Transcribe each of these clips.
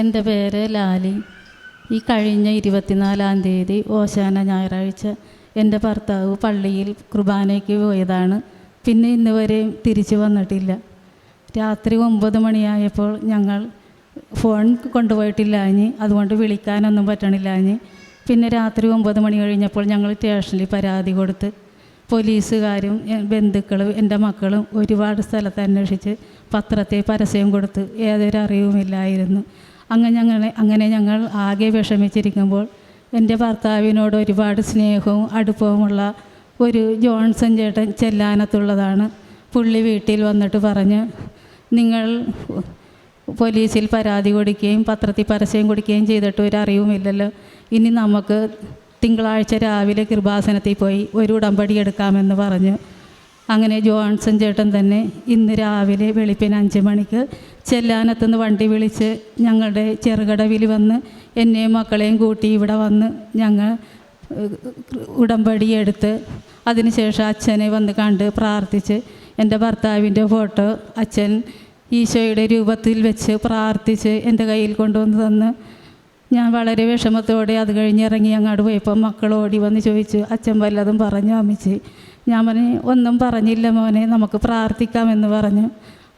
എന്റെ പേര് ലാലി. ഈ കഴിഞ്ഞ ഇരുപത്തിനാലാം തീയതി ഓശാന ഞായറാഴ്ച എന്റെ ഭർത്താവ് പള്ളിയിൽ കുർബാനയ്ക്ക് പോയതാണ്. പിന്നെ ഇന്ന് വരെയും തിരിച്ചു വന്നിട്ടില്ല. രാത്രി ഒമ്പത് മണിയായപ്പോൾ ഞങ്ങൾ ഫോൺ കൊണ്ടുപോയിട്ടില്ല ഇനി. അതുകൊണ്ട് വിളിക്കാനൊന്നും പറ്റണില്ല ഇനി. പിന്നെ രാത്രി ഒമ്പത് മണി കഴിഞ്ഞപ്പോൾ ഞങ്ങൾ സ്റ്റേഷനിൽ പരാതി കൊടുത്ത് പോലീസുകാരും ബന്ധുക്കളും എന്റെ മക്കളും ഒരുപാട് സ്ഥലത്ത് അന്വേഷിച്ച് പത്രത്തെ പരസ്യം കൊടുത്ത് യാതൊരു അറിവുമില്ലായിരുന്നു. അങ്ങനെ ഞങ്ങൾ അങ്ങനെ ഞങ്ങൾ ആകെ വിഷമിച്ചിരിക്കുമ്പോൾ എന്റെ ഭർത്താവിനോട് ഒരുപാട് സ്നേഹവും അടുപ്പവുമുള്ള ഒരു ജോൺസൺ ചേട്ടൻ ചെല്ലാനത്തുള്ളതാണ് പുള്ളി വീട്ടിൽ വന്നിട്ട് പറഞ്ഞ് നിങ്ങൾ പോലീസിൽ പരാതി കൊടുക്കുകയും പത്രത്തിൽ പരസ്യം കൊടുക്കുകയും ചെയ്തിട്ട് ഒരു അറിവുമില്ലല്ലോ. ഇനി നമുക്ക് തിങ്കളാഴ്ച രാവിലെ കൃപാസനത്തിൽ പോയി ഒരു ഉടമ്പടി എടുക്കാമെന്ന് പറഞ്ഞു അങ്ങനെ ജോൺസൺ ചേട്ടൻ തന്നെ ഇന്ന് രാവിലെ വെളുപ്പിന് അഞ്ച് മണിക്ക് ചെല്ലാനത്തുനിന്ന് വണ്ടി വിളിച്ച് ഞങ്ങളുടെ ചെറുകടവിൽ വന്ന് എന്നെയും മക്കളെയും കൂട്ടി ഇവിടെ വന്ന് ഞങ്ങൾ ഉടമ്പടി എടുത്ത് അതിനുശേഷം അച്ഛനെ വന്ന് കണ്ട് പ്രാർത്ഥിച്ച് എന്റെ ഭർത്താവിന്റെ ഫോട്ടോ അച്ഛൻ ഈശോയുടെ രൂപത്തിൽ വെച്ച് പ്രാർത്ഥിച്ച് എന്റെ കയ്യിൽ കൊണ്ടുവന്ന് തന്ന് ഞാൻ വളരെ വിഷമത്തോടെ അത് കഴിഞ്ഞിറങ്ങി അങ്ങോട്ട് പോയപ്പോൾ മക്കൾ ഓടി വന്ന് ചോദിച്ചു അച്ഛൻ വല്ലതും പറഞ്ഞു അമ്മിച്ച്? ഞാൻ പറഞ്ഞു ഒന്നും പറഞ്ഞില്ല മോനെ നമുക്ക് പ്രാർത്ഥിക്കാമെന്ന് പറഞ്ഞു.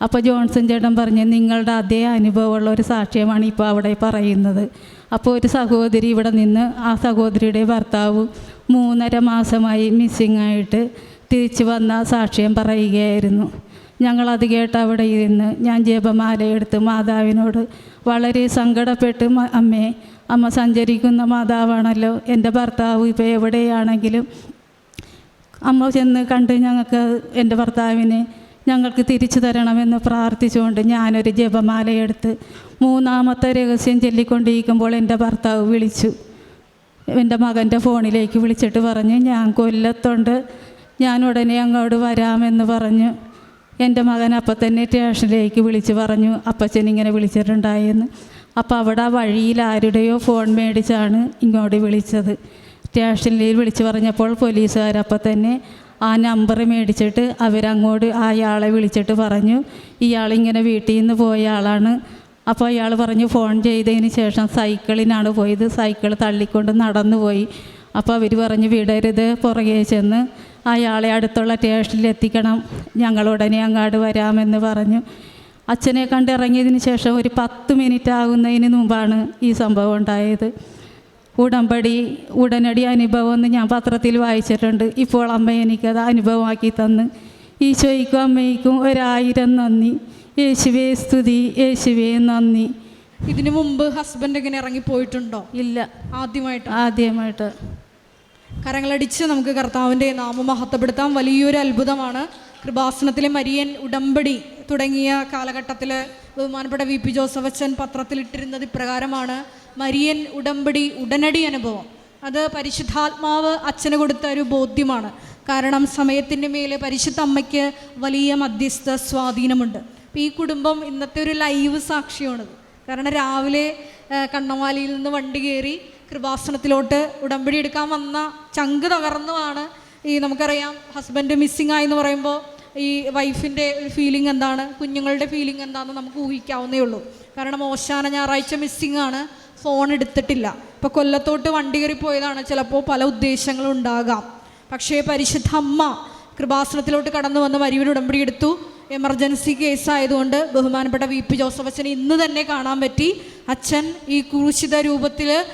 അപ്പോൾ ജോൺസൺ ചേട്ടൻ പറഞ്ഞു നിങ്ങളുടെ അതേ അനുഭവമുള്ള ഒരു സാക്ഷ്യമാണ് ഇപ്പോൾ അവിടെ പറയുന്നത്. അപ്പോൾ ഒരു സഹോദരി ഇവിടെ നിന്ന് ആ സഹോദരിയുടെ ഭർത്താവ് മൂന്നര മാസമായി മിസ്സിങ് ആയിട്ട് തിരിച്ചു വന്ന സാക്ഷ്യം പറയുകയായിരുന്നു. ഞങ്ങളത് കേട്ട് അവിടെ ഇരുന്ന് ഞാൻ ജപമാലയെടുത്ത് മാതാവിനോട് വളരെ സങ്കടപ്പെട്ട് അമ്മേ അമ്മ സഞ്ചരിക്കുന്ന മാതാവാണല്ലോ എന്റെ ഭർത്താവ് ഇപ്പോൾ എവിടെയാണെങ്കിലും അമ്മ ചെന്ന് കണ്ട് ഞങ്ങൾക്ക് എന്റെ ഭർത്താവിനെ ഞങ്ങൾക്ക് തിരിച്ചു തരണമെന്ന് പ്രാർത്ഥിച്ചുകൊണ്ട് ഞാനൊരു ജപമാലയെടുത്ത് മൂന്നാമത്തെ രഹസ്യം ചൊല്ലിക്കൊണ്ടിരിക്കുമ്പോൾ എന്റെ ഭർത്താവ് വിളിച്ചു. എന്റെ മകന്റെ ഫോണിലേക്ക് വിളിച്ചിട്ട് പറഞ്ഞു ഞാൻ കൊല്ലത്തുണ്ട്. ഞാൻ ഉടനെ അങ്ങോട്ട് വരാമെന്ന് പറഞ്ഞു. എന്റെ മകൻ അപ്പം തന്നെ സ്റ്റേഷനിലേക്ക് വിളിച്ച് പറഞ്ഞു അപ്പച്ചൻ ഇങ്ങനെ വിളിച്ചിട്ടുണ്ടായെന്ന്. അപ്പോൾ അവിടെ വഴിയിൽ ആരുടെയോ ഫോൺ മേടിച്ചാണ് ഇങ്ങോട്ട് വിളിച്ചത്. സ്റ്റേഷനിൽ വിളിച്ചു പറഞ്ഞപ്പോൾ പോലീസുകാരപ്പം തന്നെ ആ നമ്പർ മേടിച്ചിട്ട് അവരങ്ങോട്ട് അയാളെ വിളിച്ചിട്ട് പറഞ്ഞു ഇയാളിങ്ങനെ വീട്ടിൽ നിന്ന് പോയ ആളാണ്. അപ്പോൾ അയാൾ പറഞ്ഞു ഫോൺ ചെയ്തതിന് ശേഷം സൈക്കിളിനാണ് പോയത്. സൈക്കിൾ തള്ളിക്കൊണ്ട് നടന്നു പോയി. അപ്പോൾ അവർ പറഞ്ഞു വിടരുത് പുറകെ ചെന്ന് അയാളെ അടുത്തുള്ള സ്റ്റേഷനിൽ എത്തിക്കണം. ഞങ്ങൾ ഉടനെ അങ്ങാട് വരാമെന്ന് പറഞ്ഞു. അച്ഛനെ കണ്ട് ഇറങ്ങിയതിന് ശേഷം ഒരു പത്ത് മിനിറ്റ് ആകുന്നതിന് മുമ്പാണ് ഈ സംഭവം ഉണ്ടായത്. ഉടമ്പടി ഉടനടി അനുഭവം എന്ന് ഞാൻ പത്രത്തിൽ വായിച്ചിട്ടുണ്ട്. ഇപ്പോൾ അമ്മ എനിക്കത് അനുഭവമാക്കി തന്ന്. ഈശോയ്ക്കും അമ്മയ്ക്കും ഒരായിരം നന്ദി. യേശുവേ സ്തുതി. യേശുവേ നന്ദി. ഇതിനു മുമ്പ് ഹസ്ബൻഡ് ഇങ്ങനെ ഇറങ്ങി പോയിട്ടുണ്ടോ? ഇല്ല. ആദ്യമായിട്ട്. ആദ്യമായിട്ട്. കരങ്ങളടിച്ച് നമുക്ക് കർത്താവിന്റെ നാമം മഹത്വപ്പെടുത്താം. വലിയൊരു അത്ഭുതമാണ് കൃപാസനത്തിലെ മരിയൻ ഉടമ്പടി തുടങ്ങിയ കാലഘട്ടത്തിൽ ബഹുമാനപ്പെട്ട വി പി ജോസഫ് അച്ഛൻ പത്രത്തിലിട്ടിരുന്നത് ഇപ്രകാരമാണ്. മരിയൻ ഉടമ്പടി ഉടനടി അനുഭവം. അത് പരിശുദ്ധാത്മാവ് അച്ഛന് കൊടുത്ത ഒരു ബോധ്യമാണ്. കാരണം സമയത്തിന്റെ മേൽ പരിശുദ്ധ അമ്മയ്ക്ക് വലിയ മധ്യസ്ഥ സ്വാധീനമുണ്ട്. അപ്പോൾ ഈ കുടുംബം ഇന്നത്തെ ഒരു ലൈവ് സാക്ഷിയാണത്. കാരണം രാവിലെ കണ്ണമാലിയിൽ നിന്ന് വണ്ടി കയറി കൃപാസനത്തിലോട്ട് ഉടമ്പടി എടുക്കാൻ വന്ന ചങ്ക് തകർന്നുമാണ് ഈ നമുക്കറിയാം ഹസ്ബൻഡ് മിസ്സിംഗ് ആയി എന്ന് പറയുമ്പോൾ ഈ വൈഫിന്റെ ഫീലിംഗ് എന്താണ്? കുഞ്ഞുങ്ങളുടെ ഫീലിംഗ് എന്താണെന്ന് നമുക്ക് ഊഹിക്കാവുന്നേ ഉള്ളൂ. കാരണം ഓശാന ഞായറാഴ്ച മിസ്സിംഗ് ആണ്. ഫോൺ എടുത്തിട്ടില്ല. ഇപ്പോൾ കൊല്ലത്തോട്ട് വണ്ടി കയറി പോയതാണ്. ചിലപ്പോൾ പല ഉദ്ദേശങ്ങളും ഉണ്ടാകാം. പക്ഷേ പരിശുദ്ധ അമ്മ കൃപാസനത്തിലോട്ട് കടന്നു വന്ന് വരിവിൽ ഉടമ്പടി എടുത്തു. എമർജൻസി കേസ് ആയതുകൊണ്ട് ബഹുമാനപ്പെട്ട വി പി ജോസഫ് അച്ഛനെ ഇന്ന് തന്നെ കാണാൻ പറ്റി. അച്ഛൻ ഈ ക്രൂശിത രൂപത്തിൽ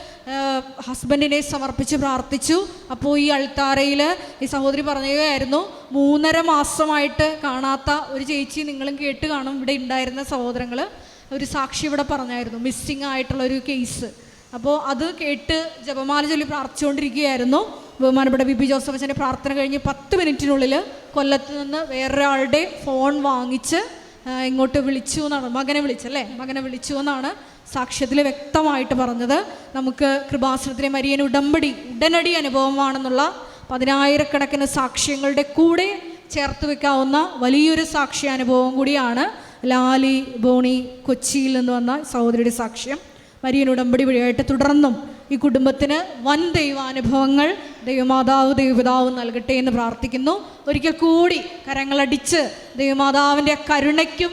ഹസ്ബൻഡിനെ സമർപ്പിച്ച് പ്രാർത്ഥിച്ചു. അപ്പോൾ ഈ അൾത്താരയിൽ ഈ സഹോദരി പറയുകയായിരുന്നു മൂന്നര മാസമായിട്ട് കാണാത്ത ഒരു ചേച്ചി നിങ്ങളും കേട്ട് കാണും. ഇവിടെ ഉണ്ടായിരുന്ന സഹോദരങ്ങൾ ഒരു സാക്ഷി ഇവിടെ പറഞ്ഞായിരുന്നു മിസ്സിങ് ആയിട്ടുള്ള ഒരു കേസ് അപ്പോൾ അത് കേട്ട് ജപമാല ചൊല്ലി പ്രാർത്ഥിച്ചുകൊണ്ടിരിക്കുകയായിരുന്നു. ബഹുമാനപ്പെട്ട ബി പി ജോസഫ് അച്ഛന്റെ പ്രാർത്ഥന കഴിഞ്ഞ് പത്ത് മിനിറ്റിനുള്ളിൽ കൊല്ലത്ത് നിന്ന് വേറൊരാളുടെ ഫോൺ വാങ്ങിച്ച് ഇങ്ങോട്ട് വിളിച്ചു എന്നാണ്. മകനെ വിളിച്ചല്ലേ? മകനെ വിളിച്ചു എന്നാണ്. സാക്ഷ്യത്തിൽ വ്യക്തമായിട്ട് പറഞ്ഞത് നമുക്ക് കൃപാസനത്തിലെ മരിയൻ ഉടമ്പടി ഉടനടി അനുഭവമാണെന്നുള്ള പതിനായിരക്കണക്കിന് സാക്ഷ്യങ്ങളുടെ കൂടെ ചേർത്ത് വെക്കാവുന്ന വലിയൊരു സാക്ഷ്യാനുഭവം കൂടിയാണ് ലാലി ബോണി കൊച്ചിയിൽ നിന്ന് വന്ന സഹോദരിയുടെ സാക്ഷ്യം. മരിയൻ ഉടമ്പടി വഴിയായിട്ട് തുടർന്നും ഈ കുടുംബത്തിന് വൻ ദൈവാനുഭവങ്ങൾ ദൈവമാതാവ് ദൈവപിതാവ് നൽകട്ടെ എന്ന് പ്രാർത്ഥിക്കുന്നു. ഒരിക്കൽ കൂടി കരങ്ങളടിച്ച് ദൈവമാതാവിന്റെ കരുണയ്ക്കും